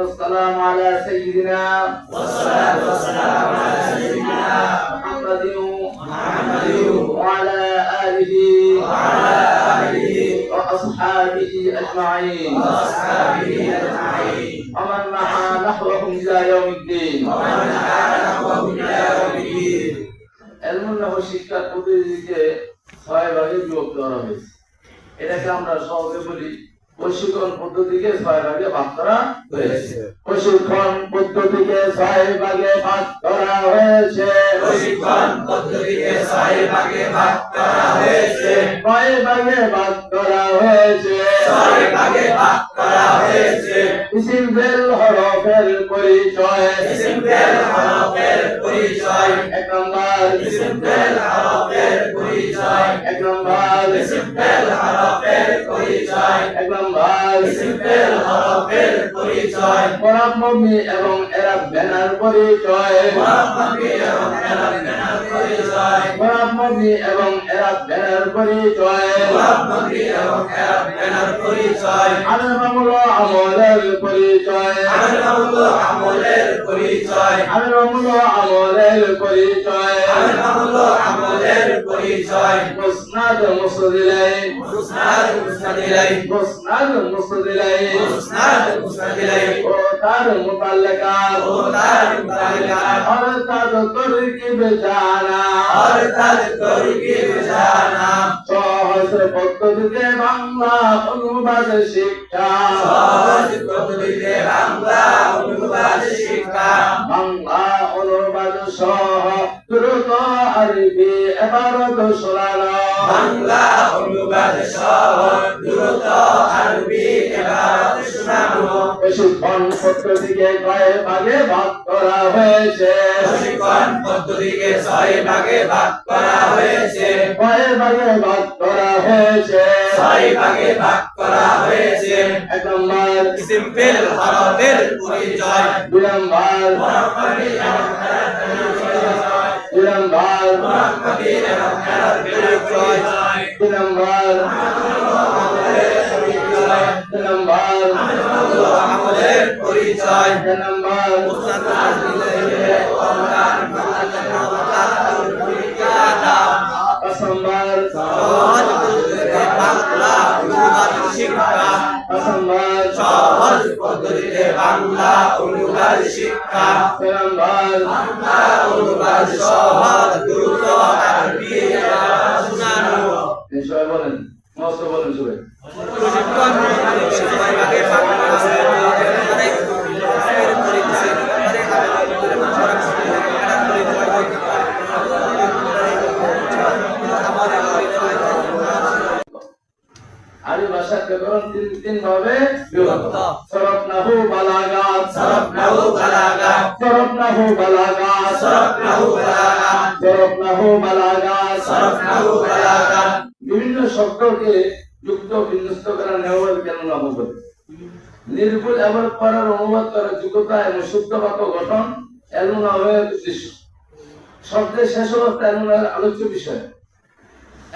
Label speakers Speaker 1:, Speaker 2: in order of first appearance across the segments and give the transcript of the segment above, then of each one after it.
Speaker 1: والسلام على سيدنا
Speaker 2: والصلاة والسلام على سيدنا
Speaker 1: محمد
Speaker 2: محمد
Speaker 1: وعلى آله
Speaker 2: وعلى آله
Speaker 1: وأصحابه أجمعين
Speaker 2: وأصحابه أجمعين
Speaker 1: ومن نحى نحوهم إلى يوم الدين
Speaker 2: ومن نحى نحوه إلى يوم الدين
Speaker 1: এলমুল্লাহ শিক্ষার পদ্ধতিকে ছয় ভাগে বিভক্ত করা হয়েছে এটাকে আমরা সহজে বলি প্রশিক্ষণ পদ্ধতিকে ছয় ভাগে ভাগ করা হয়েছে। প্রশিক্ষণ পদ্ধতিকে ছয় ভাগে ভাগ করা হয়েছে।
Speaker 2: প্রশিক্ষণ পদ্ধতিকে ছয় ভাগে ভাগ করা হয়েছে।
Speaker 1: ছয় ভাগে ভাগ করা হয়েছে।
Speaker 2: ছয় ভাগে ভাগ করা হয়েছে।
Speaker 1: হরফের পরিচয়।
Speaker 2: হরফের পরিচয়।
Speaker 1: এক নম্বর
Speaker 2: ইসম ফেল হরফের পরিচয়
Speaker 1: এক নম্বর
Speaker 2: ইসম ফেল হরফের পরিচয়
Speaker 1: এক নম্বর
Speaker 2: ইসম ফেল হরফের পরিচয়
Speaker 1: পরামমি এবং এরা ব্যানার পরিচয়
Speaker 2: মুরাক্কাবি এবং এলাকার পরিচয়
Speaker 1: পরামমি এবং এরা ব্যানার পরিচয়
Speaker 2: মুরাক্কাবি এবং এলাকার পরিচয়
Speaker 1: আলমামুল আমলের পরিচয়
Speaker 2: আলমামুল আমলের পরিচয়
Speaker 1: আলমামুল আমলের পরিচয়
Speaker 2: আলমামুল আমলের পরিচয়।
Speaker 1: মুসনাদ মুসদিলাই।
Speaker 2: মুসনাদ মুসনাদিলাই
Speaker 1: মুসনাদ মুসদিলাই।
Speaker 2: মুসনাদ মুসনাদিলাই
Speaker 1: ও তার মুতাল্লিকাত
Speaker 2: ও তার মুতাল্লিকাত
Speaker 1: আর তরকিব জানা
Speaker 2: আর তরকিব জানা
Speaker 1: সহজ পদ্ধতিতে বাংলা অনুবাদ শিক্ষা।
Speaker 2: সহজ পদ্ধতিতে বাংলা অনুবাদ শিক্ষা।
Speaker 1: বাংলা অনুবাদ সহ এবারত সোলানো
Speaker 2: বাংলা অনুবাদ সহ দ্রুত আরবি এবার শোনানো
Speaker 1: প্রশিক্ষণ পদ্ধতিকে কয় ভাগে ভাগ করা হয়েছে।
Speaker 2: প্রশিক্ষণ পদ্ধতিকে ছয় ভাগে ভাগ করা হয়েছে।
Speaker 1: কয় ভাগে ভাগ করা হয়েছে।
Speaker 2: ছয় ভাগে ভাগ করা হয়েছে।
Speaker 1: এক নম্বর
Speaker 2: সিম্পল হরফের পরিচয়।
Speaker 1: দুই নম্বর নম্বর
Speaker 2: মুরাক্কাবি এবং এলাকার পরিচয় সহজ পদ্ধতিতে বাংলা শিক্ষা
Speaker 1: পাঁচ
Speaker 2: সহজ পদ্ধতিতে বাংলা অনুবাদ শিক্ষা অনুবাদ সহজ দ্রুত আরবি শোনানো
Speaker 1: বলেন মস্ত বলেন সবাই
Speaker 2: প্রশিক্ষণ
Speaker 1: আরবি ভাষার ব্যাকরণ তিন তিন ভাবে বিভক্ত। সরফনাহু বালাগাত
Speaker 2: সরফনাহু বালাগাত
Speaker 1: সরফনাহু বালাগাত
Speaker 2: সরফনাহু বালাগাত
Speaker 1: সরফনাহু বালাগাত
Speaker 2: সরফনাহু বালাগাত
Speaker 1: বিভিন্ন শব্দকে যুক্ত বিন্যস্ত করা নেওয়ার কেন করে? নির্ভুল এবার করার অনুবাদ করার যোগ্যতা এবং শুদ্ধ বাক্য গঠন এলমুনাহের উদ্দেশ্য। শব্দের শেষ অবস্থা এলমুনাহের আলোচ্য বিষয়।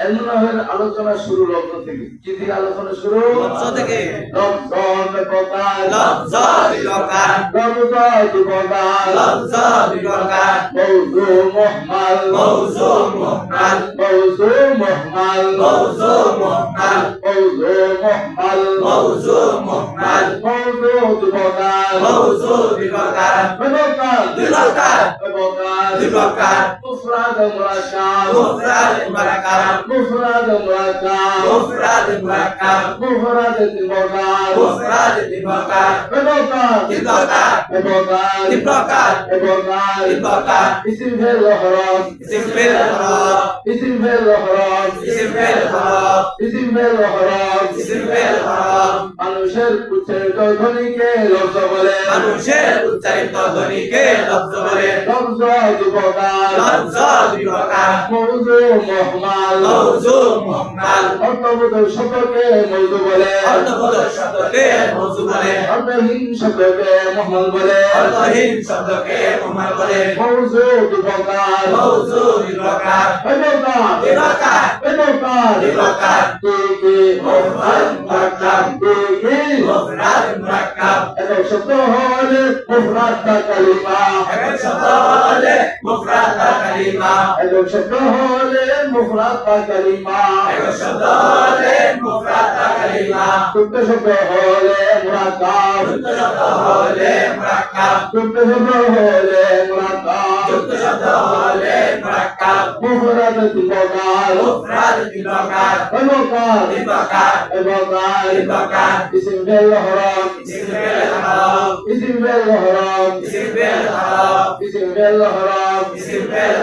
Speaker 1: এলমুনাহের আলোচনা শুরু লগ্ন থেকে। কি থেকে আলোচনা শুরু?
Speaker 2: লব্জ থেকে।
Speaker 1: লব্জ ব্যাপকার
Speaker 2: লব্জ বিপ্রকার
Speaker 1: লব্জ বিপকার
Speaker 2: লব্জ বিপ্রকার
Speaker 1: মৌজু মুহমাল।
Speaker 2: মৌজু মুহমাল।
Speaker 1: মৌজু মুহমাল।
Speaker 2: মৌজু মুহমাল।
Speaker 1: মৌজু মুহমাল।
Speaker 2: মৌজু মুহমাল।
Speaker 1: মৌজু বিপকার
Speaker 2: মৌজু বিপ্রকার
Speaker 1: বিপকার
Speaker 2: বিপ্রকার
Speaker 1: বিপকার
Speaker 2: বিপ্রকার
Speaker 1: মুফরাদ মুরাক্কাব
Speaker 2: মুফরাদ মুরাক্কাব
Speaker 1: মুফরাদ মুরাক্কাব
Speaker 2: মুফরাদ মুরাক্কাব
Speaker 1: মুফরাদ বিপকার
Speaker 2: মুফরাদ বিপ্রকার
Speaker 1: বিপকার
Speaker 2: বিপ্রকার
Speaker 1: বিপকার
Speaker 2: বিপ্রকার
Speaker 1: বিপকার
Speaker 2: বিপ্রকার
Speaker 1: ইসিম ফেল হরফ।
Speaker 2: ইসম ফেল হরফ।
Speaker 1: ইসিম ফেল হরফ।
Speaker 2: ইসম ফেল হরফ।
Speaker 1: ইসিম ফেল হরফ।
Speaker 2: ইসম ফেল হরফ।
Speaker 1: মানুষের উচ্চারিত ধ্বনিকে লব্জ বলে।
Speaker 2: মানুষের উচ্চারিত ধ্বনিকে লব্জ বলে।
Speaker 1: লব্জ
Speaker 2: বিপ্রকার
Speaker 1: মৌজু মহমাল।
Speaker 2: মৌজু মুহমাল।
Speaker 1: অর্থবোধ শব্দকে মৌজু বলে।
Speaker 2: অর্থবোধ শব্দকে মৌজু বলে।
Speaker 1: অর্থহীন শব্দকে মহমাল বলে।
Speaker 2: অর্থহীন শব্দকে মুহমাল বলে।
Speaker 1: মৌজু বিপকার
Speaker 2: মৌজু
Speaker 1: কি কি কি কি এবং শব্দ হলে মুফরাদা কালিমা।
Speaker 2: একক শব্দ হলে মুফরাদা কালিমা।
Speaker 1: একক শব্দ হলে মুফরাদা কালিমা।
Speaker 2: একক শব্দ হলে মুফরাদা কালিমা।
Speaker 1: যুক্ত শব্দ হলে মুরাক্কাব
Speaker 2: যুক্ত শব্দ হলে মুরাক্কাব
Speaker 1: যুক্ত শব্দ হলে মুরাক্কাব
Speaker 2: যুক্ত শব্দ হলে মুরাক্কাব
Speaker 1: প্রকার
Speaker 2: মুফরাদ তিন প্রকার
Speaker 1: এবকার
Speaker 2: প্রকার
Speaker 1: এবকার
Speaker 2: তিন প্রকার
Speaker 1: ইসিম ফেল হরম
Speaker 2: ইসিম ফেল হরম
Speaker 1: ইসিম ফেল হরম
Speaker 2: ইসিম ফেল